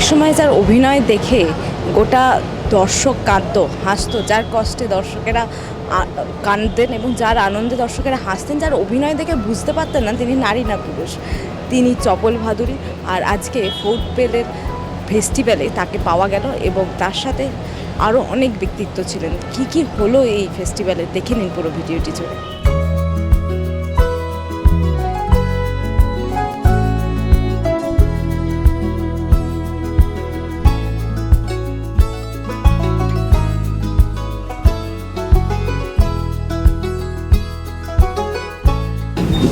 একসময় যার অভিনয় দেখে গোটা দর্শক কাঁদতো, হাসতো। যার কষ্টে দর্শকেরা কাঁদতেন এবং যার আনন্দে দর্শকেরা হাসতেন, যার অভিনয় দেখে বুঝতে পারতেন না, তিনি নারী না পুরুষ। তিনি চপল ভাদুরী। আর আজকে ফোর্ট পেলের ফেস্টিভ্যালে তাকে পাওয়া গেল এবং তার সাথে আরও অনেক ব্যক্তিত্ব ছিলেন। কি কি হলো এই ফেস্টিভ্যালে? দেখে নিন পুরো ভিডিওটি জুড়ে।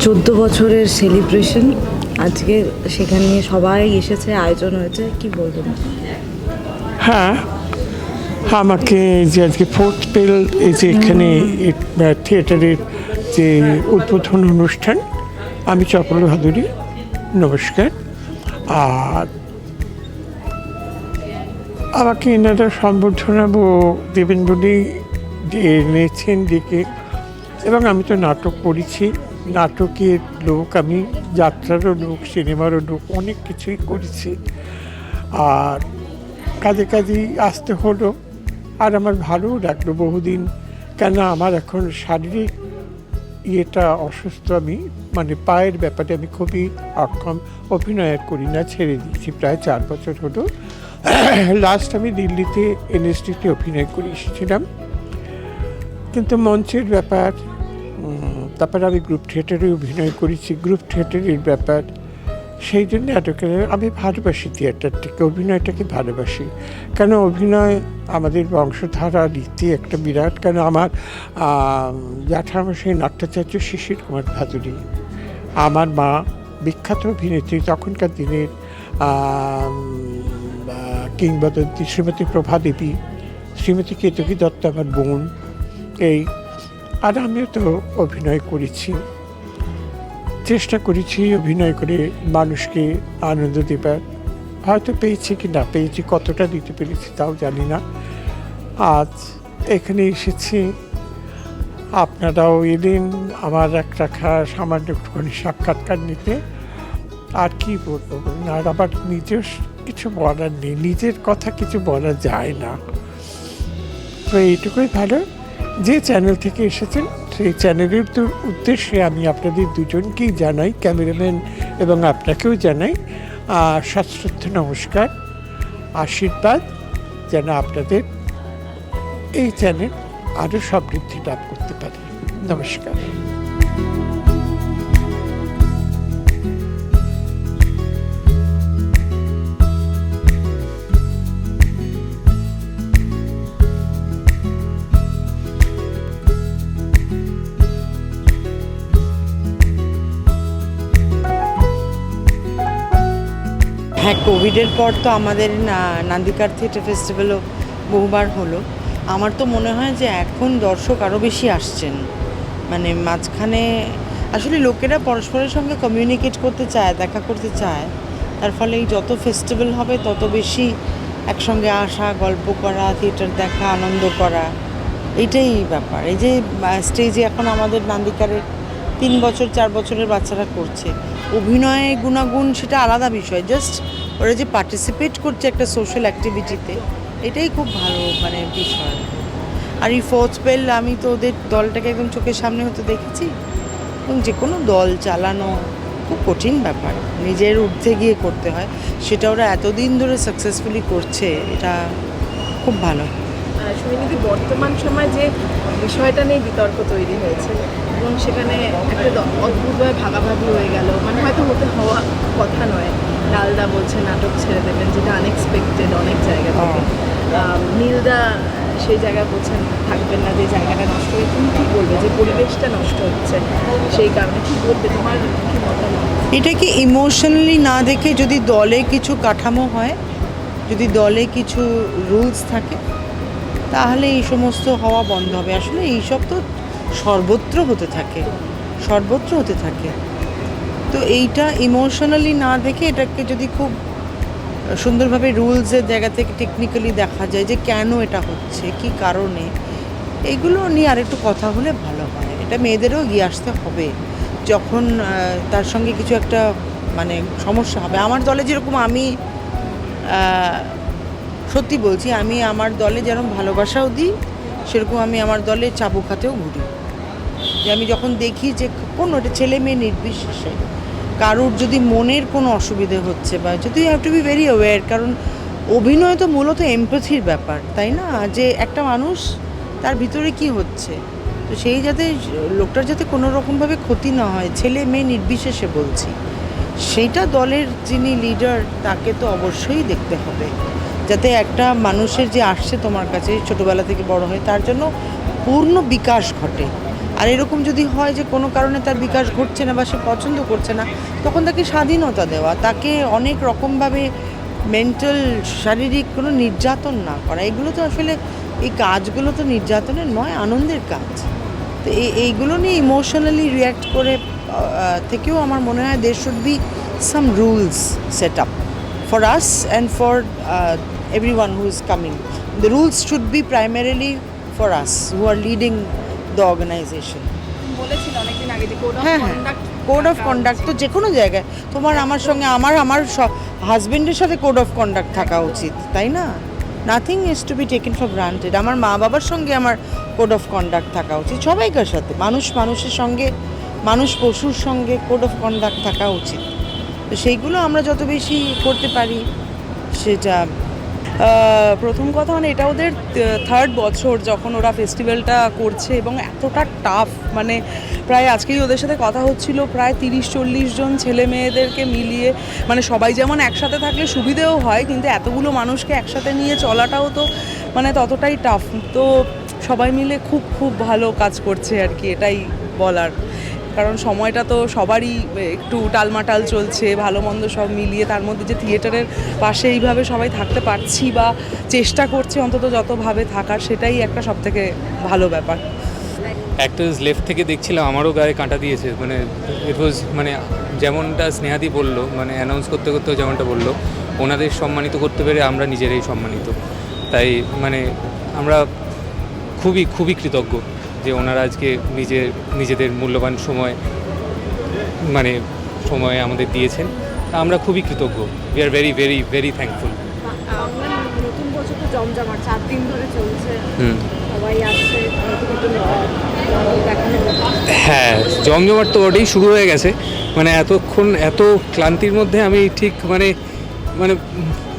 চোদ্দ বছরের সেলিব্রেশন আজকে সেখানে সবাই এসেছে আয়োজন হয়েছে। কি বলবেন? হ্যাঁ আমাকে যে আজকে ফোর্থ পেল এই যে এখানে থিয়েটারের যে উদ্বোধন অনুষ্ঠান আমি চপল ভাদুরী নমস্কার। আর আমাকে এনারা সম্বর্ধনা ও দেবেন বলেই এনেছেন ডেকে এবং আমি তো নাটক করেছি। নাটকের লোক, আমি যাত্রারও লোক, সিনেমারও লোক, অনেক কিছুই করেছি। আর কাজে কাজেই আসতে হলো। আর আমার ভালোও লাগল বহুদিন। কেন আমার এখন শারীরিক ইয়েটা অসুস্থ, আমি মানে পায়ের ব্যাপারে আমি খুবই অক্ষম, অভিনয় করি না, ছেড়ে দিয়েছি। প্রায় চার বছর হলো। লাস্ট আমি দিল্লিতে এনএসটিতে অভিনয় করে এসেছিলাম। কিন্তু মঞ্চের ব্যাপার তারপরে আমি গ্রুপ থিয়েটারে অভিনয় করেছি। গ্রুপ থিয়েটারের ব্যাপার, সেই জন্য নাটকের আমি ভালোবাসি থিয়েটারটাকে অভিনয়টাকে ভালোবাসি। কেন অভিনয় আমাদের বংশধারা, রীতি একটা বিরাট। কেন আমার জ্যাঠামশাই নাট্যাচার্য শিশির কুমার ভাদুরী, আমার মা বিখ্যাত অভিনেত্রী তখনকার দিনের কিংবদন্তি শ্রীমতী প্রভা দেবী, শ্রীমতী কেতকী দত্ত আমার বোন, এই আর আমিও তো অভিনয় করেছি। চেষ্টা করেছি অভিনয় করে মানুষকে আনন্দ দেবার। হয়তো পেয়েছি কি না, পেয়েছি কতটা দিতে পেরেছি তাও জানি না। আজ এখানে এসেছি। আপনারাও এলেন আমার একটা সামান্য একটুখানি সাক্ষাৎকার নিতে। আর কি বলব? আর আবার নিজের কিছু বলার নেই, নিজের কথা কিছু বলা যায় না। তো এইটুকুই ভালো। যে চ্যানেল থেকে এসেছেন, সেই চ্যানেলের উদ্দেশ্যে আমি আপনাদের দুজনকেই জানাই ক্যামেরাম্যান এবং আপনাকেও জানাই সশ্রদ্ধ নমস্কার, আশীর্বাদ, যেন আপনাদের এই চ্যানেল আরও সমৃদ্ধি লাভ করতে পারে। নমস্কার। কোভিডের পর তো আমাদের নান্দিকার থিয়েটার ফেস্টিভ্যালও বহুবার হলো। আমার তো মনে হয় যে এখন দর্শক আরও বেশি আসছেন। মানে মাঝখানে আসলে লোকেরা পরস্পরের সঙ্গে কমিউনিকেট করতে চায়, দেখা করতে চায়। তার ফলে এই যত ফেস্টিভ্যাল হবে, তত বেশি একসঙ্গে আসা, গল্প করা, থিয়েটার দেখা, আনন্দ করা, এইটাই ব্যাপার। এই যে স্টেজে এখন আমাদের নান্দিকারের তিন বছর, চার বছরের বাচ্চারা করছে। অভিনয় গুণাগুণ সেটা আলাদা বিষয় জাস্ট ওরা যে পার্টিসিপেট করছে একটা সোশ্যাল অ্যাক্টিভিটিতে এটাই খুব ভালো মানে বিষয়। আর এই ফোর্থ পেল আমি তো ওদের দলটাকে একদম চোখের সামনে হতে দেখেছি। এবং যে কোনো দল চালানো খুব কঠিন ব্যাপার, নিজের ঊর্ধ্বে গিয়ে করতে হয়। সেটা ওরা এতদিন ধরে সাকসেসফুলি করছে, এটা খুব ভালো। বর্তমান সময় যে বিষয়টা নিয়ে বিতর্ক তৈরি হয়েছে এবং সেখানে একটা অদ্ভুতভাবে ভাগাভাগি হয়ে গেল। মানে হয়তো হতে হওয়া কথা নয়। লালদা বলছে নাটক ছেড়ে দেবেন। যেটা আনএক্সপেক্টেড অনেক জায়গা থেকে। নীলদা সেই জায়গায় বলছেন থাকবেন না যে জায়গাটা নষ্ট হয়ে তুমি কী বলবে যে পরিবেশটা নষ্ট হচ্ছে। সেই কারণে কী বলবে। তোমার কি মতামত? এটাকে ইমোশনালি না দেখে যদি দলে কিছু কাঠামো হয় যদি দলে কিছু রুলস থাকে তাহলে এই সমস্ত হওয়া বন্ধ হবে। আসলে এইসব তো সর্বত্র হতে থাকে, সর্বত্র হতে থাকে। তো এইটা ইমোশনালি না দেখে এটাকে যদি খুব সুন্দরভাবে রুলসের জায়গা থেকে টেকনিক্যালি দেখা যায় যে কেন এটা হচ্ছে, কি কারণে এইগুলো নিয়ে আরেকটু কথা হলে ভালো হয়। এটা মেয়েদেরও এগিয়ে আসতে হবে। যখন তার সঙ্গে কিছু একটা মানে সমস্যা হবে, আমার দলে যেরকম আমি সত্যি বলছি, আমি আমার দলে যেরকম ভালোবাসাও দিই, সেরকম আমি আমার দলে চাবুক হাতেও ঘুরি। যে আমি যখন দেখি যে কোনো একটা ছেলে মেয়ে নির্বিশেষে কারোর যদি মনের কোনো অসুবিধে হচ্ছে বা যদি have to be very aware কারণ অভিনয় তো মূলত এমপ্যাথির ব্যাপার, তাই না? যে একটা মানুষ তার ভিতরে কি হচ্ছে? তো সেই যাতে লোকটার যাতে কোনো রকমভাবে ক্ষতি না হয়, ছেলে মেয়ে নির্বিশেষে বলছি সেইটা দলের যিনি লিডার তাকে তো অবশ্যই দেখতে হবে। যাতে একটা মানুষের যে আসছে তোমার কাছে, ছোটোবেলা থেকে বড় হয়, তার জন্য পূর্ণ বিকাশ ঘটে। আর এরকম যদি হয় যে কোনো কারণে তার বিকাশ ঘটছে না বা সে পছন্দ করছে না, তখন তাকে স্বাধীনতা দেওয়া, তাকে অনেক রকমভাবে মেন্টাল শারীরিক কোনো নির্যাতন না করা, এগুলো তো আসলে এই কাজগুলো তো নির্যাতনের নয়, আনন্দের কাজ। তো এই এইগুলো নিয়ে ইমোশনালি রিয়্যাক্ট করে থেকেও আমার মনে হয় there should be some rules set up for us and for every one who is coming the rules should be primarily for us who are leading the organisation বলেছিল অনেকদিন আগে যে কোড অফ হ্যাঁ হ্যাঁ। কন্ডাক্ট কোড অফ কন্ডাক্ট তো যে কোনো জায়গায়। তোমার আমার সঙ্গে আমার আমার হাজবেন্ডের সাথে কোড অফ কন্ডাক্ট থাকা উচিত তাই না? Nothing is to be taken for granted আমার মা বাবার সঙ্গে আমার কোড অফ কন্ডাক্ট থাকা উচিত। সবাইকার সাথে মানুষ মানুষের সঙ্গে মানুষ পশুর সঙ্গে কোড অফ কন্ডাক্ট থাকা উচিত। তো সেইগুলো আমরা যত বেশি করতে পারি সেটা প্রথম কথা মানে এটা ওদের থার্ড বছর যখন ওরা ফেস্টিভ্যালটা করছে এবং এতটা টাফ মানে প্রায় আজকেই ওদের সাথে কথা হচ্ছিল, প্রায় তিরিশ চল্লিশ জন ছেলে মেয়েদেরকে মিলিয়ে মানে সবাই যেমন একসাথে থাকলে সুবিধেও হয়, কিন্তু এতগুলো মানুষকে একসাথে নিয়ে চলাটাও তো মানে ততটাই টাফ তো সবাই মিলে খুব খুব ভালো কাজ করছে আর কি, এটাই বলার। কারণ সময়টা তো সবারই একটু টালমাটাল চলছে, ভালো মন্দ সব মিলিয়ে তার মধ্যে যে থিয়েটারের পাশে এইভাবে সবাই থাকতে পারছি বা চেষ্টা করছি অন্তত যতভাবে থাকার, সেটাই একটা সবথেকে ভালো ব্যাপার। অ্যাক্টার্স লেফট থেকে দেখছিলাম, আমারও গায়ে কাঁটা দিয়েছে মানে ইট ওয়াজ মানে যেমনটা স্নেহাদি বলল মানে অ্যানাউন্স করতে করতেও যেমনটা বলল, ওনাদের সম্মানিত করতে পেরে আমরা নিজেরাই সম্মানিত। তাই মানে আমরা খুবই খুবই কৃতজ্ঞ। যে ওনারা আজকে নিজের নিজেদের মূল্যবান সময় মানে সময় আমাদের দিয়েছেন তা আমরা খুবই কৃতজ্ঞ। We are very very very thankful নতুন বছর তো জমজমাট চার দিন ধরে চলছে। হুম। সবাই আসছে নতুন নতুন দেখানো হ্যাঁ জমজমাট তো ওটাই শুরু হয়ে গেছে। মানে এতক্ষণ এত ক্লান্তির মধ্যে আমি ঠিক মানে মানে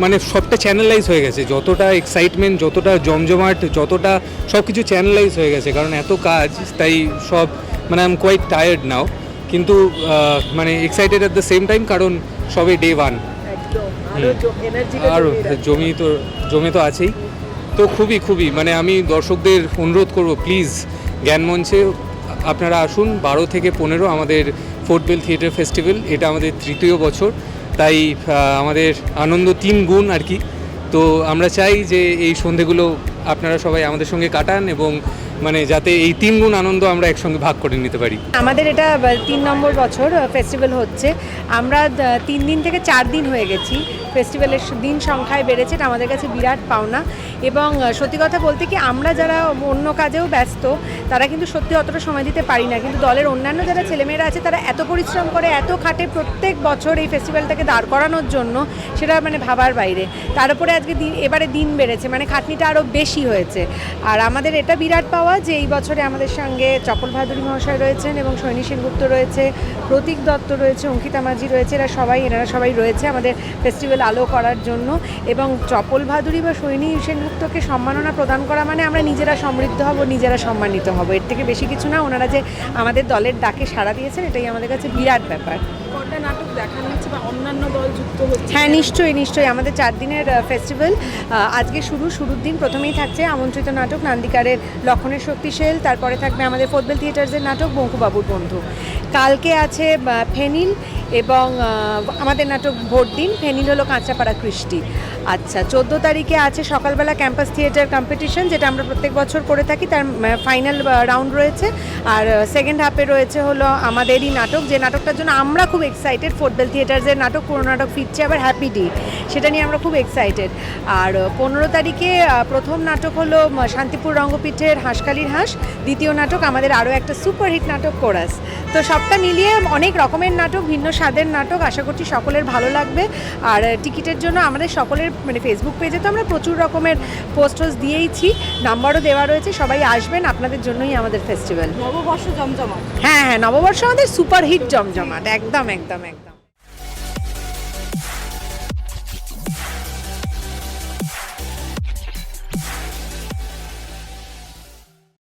মানে সবটা চ্যানেলাইজ হয়ে গেছে। যতটা এক্সাইটমেন্ট যতটা জমজমাট যতটা সব কিছু চ্যানেলাইজ হয়ে গেছে। কারণ এত কাজ তাই সব মানে I am quite tired now কিন্তু মানে excited at the same time কারণ সবে ডে ওয়ান আরও জমি তো জমি তো আছেই। তো খুবই খুবই মানে আমি দর্শকদের অনুরোধ করব প্লিজ জ্ঞানমঞ্চে আপনারা আসুন। বারো থেকে পনেরো আমাদের ফোর্ট বেল থিয়েটার ফেস্টিভ্যাল এটা আমাদের তৃতীয় বছর। তাই আমাদের আনন্দ তিন গুণ আর কি। তো আমরা চাই যে এই সন্ধেগুলো আপনারা সবাই আমাদের সঙ্গে কাটান এবং মানে যাতে এই তিন গুণ আনন্দ আমরা একসঙ্গে ভাগ করে নিতে পারি। আমাদের এটা তিন নম্বর বছর ফেস্টিভ্যাল হচ্ছে। আমরা তিন দিন থেকে চার দিন হয়ে গেছি। ফেস্টিভ্যালের দিন সংখ্যায় বেড়েছে, এটা আমাদের কাছে বিরাট পাওনা। এবং সত্যি কথা বলতে কি, আমরা যারা অন্য কাজেও ব্যস্ত, তারা কিন্তু সত্যি অতটা সময় দিতে পারি না। কিন্তু দলের অন্যান্য যারা ছেলেমেয়েরা আছে, তারা এত পরিশ্রম করে, এত খাটে প্রত্যেক বছর এই ফেস্টিভ্যালটাকে দাঁড় করানোর জন্য, সেটা মানে ভাবার বাইরে। তার উপরে আজকে দিন, এবারে দিন বেড়েছে মানে খাটনিটা আরও বেশি হয়েছে। আর আমাদের এটা বিরাট পাওয়া যে এই বছরে আমাদের সঙ্গে চপল ভাদুরী মহাশয় রয়েছেন এবং সৈনী সেনগুপ্ত রয়েছে, প্রতীক দত্ত রয়েছে, অঙ্কিতা মাঝি রয়েছে, এরা সবাই, এনারা সবাই রয়েছে আমাদের ফেস্টিভ্যাল আলো করার জন্য এবং চপল ভাদুরী বা সৈনী সেনগুপ্তকে সম্মাননা প্রদান করা মানে আমরা নিজেরা সমৃদ্ধ হব, নিজেরা সম্মানিত হব। এর থেকে বেশি কিছু না, ওনারা যে আমাদের দলের ডাকে সাড়া দিয়েছেন, এটাই আমাদের কাছে বিরাট ব্যাপার। কটা নাটক দেখানো হচ্ছে বা অন্যান্য দল যুক্ত হচ্ছে? হ্যাঁ নিশ্চয়ই নিশ্চয়ই। আমাদের চার দিনের ফেস্টিভ্যাল আজকে শুরু, শুরুর দিন প্রথমেই থাকছে আমন্ত্রিত নাটক, নান্দিকারের লক্ষণের শক্তিশীল তারপরে থাকবে আমাদের ফোর্টবেল থিয়েটার্সের নাটক, বঙ্কুবাবুর বন্ধু। কালকে আছে ফেনিল এবং আমাদের নাটক ভোট দিন। ফেনিল হলো কাঁচাপাড়া কৃষ্টি। আচ্ছা চোদ্দ তারিখে আছে সকালবেলা ক্যাম্পাস থিয়েটার কম্পিটিশন যেটা আমরা প্রত্যেক বছর করে থাকি। তার ফাইনাল রাউন্ড রয়েছে। আর সেকেন্ড হাফে রয়েছে হলো আমাদেরই নাটক। যে নাটকটার জন্য আমরা খুব এক্সাইটেড ফোর্টবেল থিয়েটার্সের নাটক পুরো নাটক ফিরছে আবার হ্যাপি ডি সেটা নিয়ে আমরা খুব এক্সাইটেড আর পনেরো তারিখে প্রথম নাটক হলো শান্তিপুর রঙ্গপীঠের হাঁসকালির হাঁস। দ্বিতীয় নাটক আমাদের আরও একটা সুপারহিট নাটক কোরাস। তো সবটা মিলিয়ে অনেক রকমের নাটক ভিন্ন স্বাদের নাটক আশা করছি সকলের ভালো লাগবে। আর টিকিটের জন্য আমাদের সকলের মানে ফেসবুক পেজে তো আমরা প্রচুর রকমের পোস্টার্স দিয়েইছি। নাম্বারও দেওয়া রয়েছে সবাই আসবেন আপনাদের জন্যই আমাদের ফেস্টিভ্যাল নববর্ষ জমজমাট। হ্যাঁ হ্যাঁ নববর্ষ আমাদের সুপারহিট জমজমাট একদম একদম। একদম